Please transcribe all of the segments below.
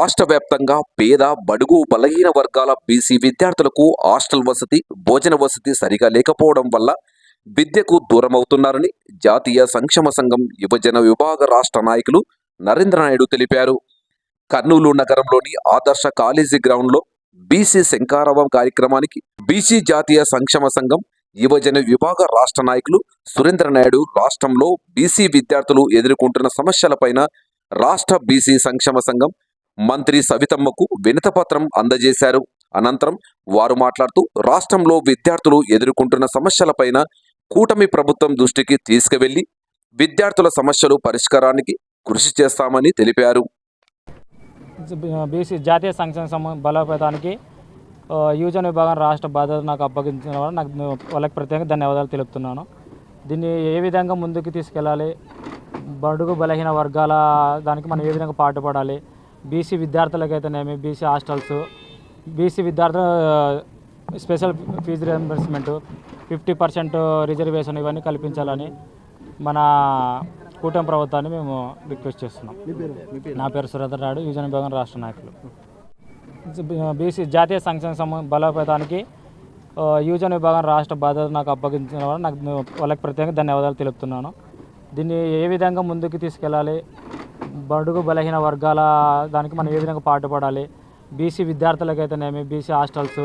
రాష్ట్ర వ్యాప్తంగా పేద బడుగు బలహీన వర్గాల బీసీ విద్యార్థులకు హాస్టల్ వసతి భోజన వసతి సరిగా లేకపోవడం వల్ల విద్యకు దూరమవుతున్నారని జాతీయ సంక్షేమ సంఘం యువజన విభాగ రాష్ట్ర నాయకులు నరేంద్ర నాయుడు తెలిపారు. కర్నూలు నగరంలోని ఆదర్శ కాలేజీ గ్రౌండ్లో బీసీ శంకారావం కార్యక్రమానికి బీసీ జాతీయ సంక్షేమ సంఘం యువజన విభాగ రాష్ట్ర నాయకులు సురేంద్ర నాయుడు రాష్ట్రంలో బీసీ విద్యార్థులు ఎదుర్కొంటున్న సమస్యలపైన రాష్ట్ర బీసీ సంక్షేమ సంఘం మంత్రి సవితమ్మకు వినతపత్రం అందజేశారు. అనంతరం వారు మాట్లాడుతూ రాష్ట్రంలో విద్యార్థులు ఎదుర్కొంటున్న సమస్యలపైన కూటమి ప్రభుత్వం దృష్టికి తీసుకువెళ్ళి విద్యార్థుల సమస్యలు పరిష్కారానికి కృషి చేస్తామని తెలిపారు. బీసీ జాతీయ సంక్షేమ సంఘం బలోపేతానికి యువజన విభాగం రాష్ట్ర బాధ్యత నాకు అప్పగించిన నాకు వాళ్ళకి ప్రత్యేక ధన్యవాదాలు తెలుపుతున్నాను. దీన్ని ఏ విధంగా ముందుకు తీసుకెళ్ళాలి? బడుగు బలహీన వర్గాల దానికి మనం ఏ విధంగా పాటుపడాలి? బీసీ విద్యార్థులకైతేనేమి బీసీ హాస్టల్స్ బీసీ విద్యార్థుల special fee reimbursement fifty percent reservation ఇవన్నీ కల్పించాలని మన కూటమి ప్రభుత్వాన్ని మేము రిక్వెస్ట్ చేస్తున్నాం. నా పేరు సురేందర్ నాయుడు యువజన విభాగం రాష్ట్ర నాయకులు. బీసీ జాతీయ సంక్షేమ సంఘం బలోపేతానికి యువజన విభాగం రాష్ట్ర బాధ్యత నాకు అప్పగించిన నాకు వాళ్ళకి ప్రత్యేక ధన్యవాదాలు తెలుపుతున్నాను. దీన్ని ఏ విధంగా ముందుకు తీసుకెళ్ళాలి బడుగు బలహీన వర్గాల దానికి మనం ఏ విధంగా పాటుపడాలి? బీసీ విద్యార్థులకైతేనేమి? BC hostels.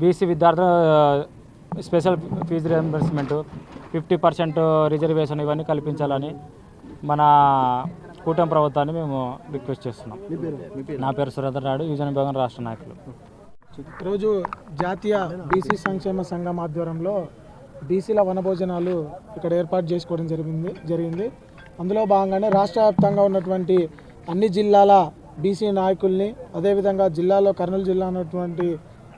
బీసీ విద్యార్థుల special fee reimbursement fifty percent reservation ఇవన్నీ కల్పించాలని మన కూటమి ప్రభుత్వాన్ని మేము రిక్వెస్ట్ చేస్తున్నాం. నా పేరు సురేందర్ నాయుడు యువజన విభాగం రాష్ట్ర నాయకులు. ఈరోజు జాతీయ బీసీ సంక్షేమ సంఘం ఆధ్వర్యంలో బీసీల వనభోజనాలు ఇక్కడ ఏర్పాటు చేసుకోవడం జరిగింది జరిగింది. అందులో భాగంగానే రాష్ట్ర వ్యాప్తంగా ఉన్నటువంటి అన్ని జిల్లాల బీసీ నాయకుల్ని అదేవిధంగా జిల్లాలో కర్నూలు జిల్లా ఉన్నటువంటి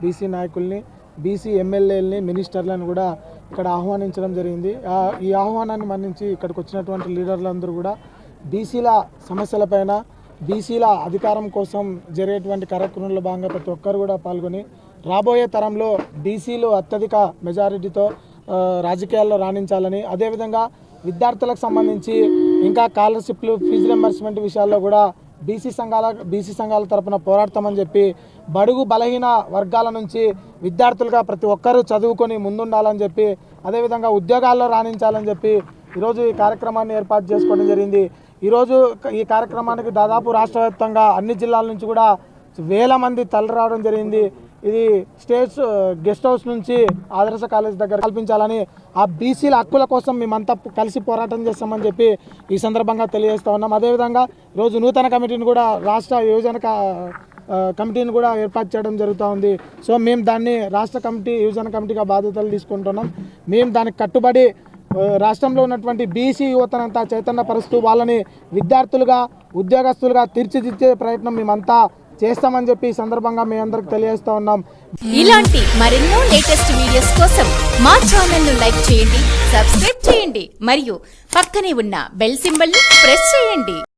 బీసీ నాయకుల్ని బీసీ ఎమ్మెల్యేలని మినిస్టర్లను కూడా ఇక్కడ ఆహ్వానించడం జరిగింది. ఈ ఆహ్వానాన్ని మన్నించి ఇక్కడికి వచ్చినటువంటి లీడర్లందరూ కూడా బీసీల సమస్యలపైన బీసీల అధికారం కోసం జరిగేటువంటి కార్యక్రమంలో భాగంగా ప్రతి ఒక్కరు కూడా పాల్గొని రాబోయే తరంలో బీసీలు అత్యధిక మెజారిటీతో రాజకీయాల్లో రాణించాలని అదేవిధంగా విద్యార్థులకు సంబంధించి ఇంకా స్కాలర్షిప్లు ఫీజు రింబర్స్మెంట్ విషయాల్లో కూడా బీసీ సంఘాల బీసీ సంఘాల తరపున పోరాడతామని చెప్పి బడుగు బలహీన వర్గాల నుంచి విద్యార్థులుగా ప్రతి ఒక్కరూ చదువుకొని ముందుండాలని చెప్పి అదేవిధంగా ఉద్యోగాల్లో రాణించాలని చెప్పి ఈరోజు ఈ కార్యక్రమాన్ని ఏర్పాటు చేసుకోవడం జరిగింది. ఈరోజు ఈ కార్యక్రమానికి దాదాపు రాష్ట్ర వ్యాప్తంగా అన్ని జిల్లాల నుంచి కూడా వేల మంది తలరావడం జరిగింది. ఇది స్టేట్స్ గెస్ట్ హౌస్ నుంచి ఆదర్శ కాలేజ్ దగ్గర కల్పించాలని ఆ బీసీల హక్కుల కోసం మేమంతా కలిసి పోరాటం చేస్తామని చెప్పి ఈ సందర్భంగా తెలియజేస్తా ఉన్నాం. అదేవిధంగా రోజు నూతన కమిటీని కూడా రాష్ట్ర యువజన క- కమిటీని కూడా ఏర్పాటు చేయడం జరుగుతూ ఉంది. సో మేము దాన్ని రాష్ట్ర కమిటీ యువజన కమిటీగా బాధ్యతలు తీసుకుంటున్నాం. మేము దానికి కట్టుబడి రాష్ట్రంలో ఉన్నటువంటి బీసీ యువతనంతా చైతన్యపరుస్తూ వాళ్ళని విద్యార్థులుగా ఉద్యోగస్తులుగా తీర్చిదిద్దే ప్రయత్నం మేమంతా చేస్తామని చెప్పి ఈ సందర్భంగా మీ అందరికి తెలియజేస్తా ఉన్నాం. ఇలాంటి మరెన్నో లేటెస్ట్ వీడియోస్ కోసం మా ఛానల్ను లైక్ చేయండి సబ్స్క్రైబ్ చేయండి మరియు పక్కనే ఉన్న బెల్ సింబల్ని ప్రెస్ చేయండి.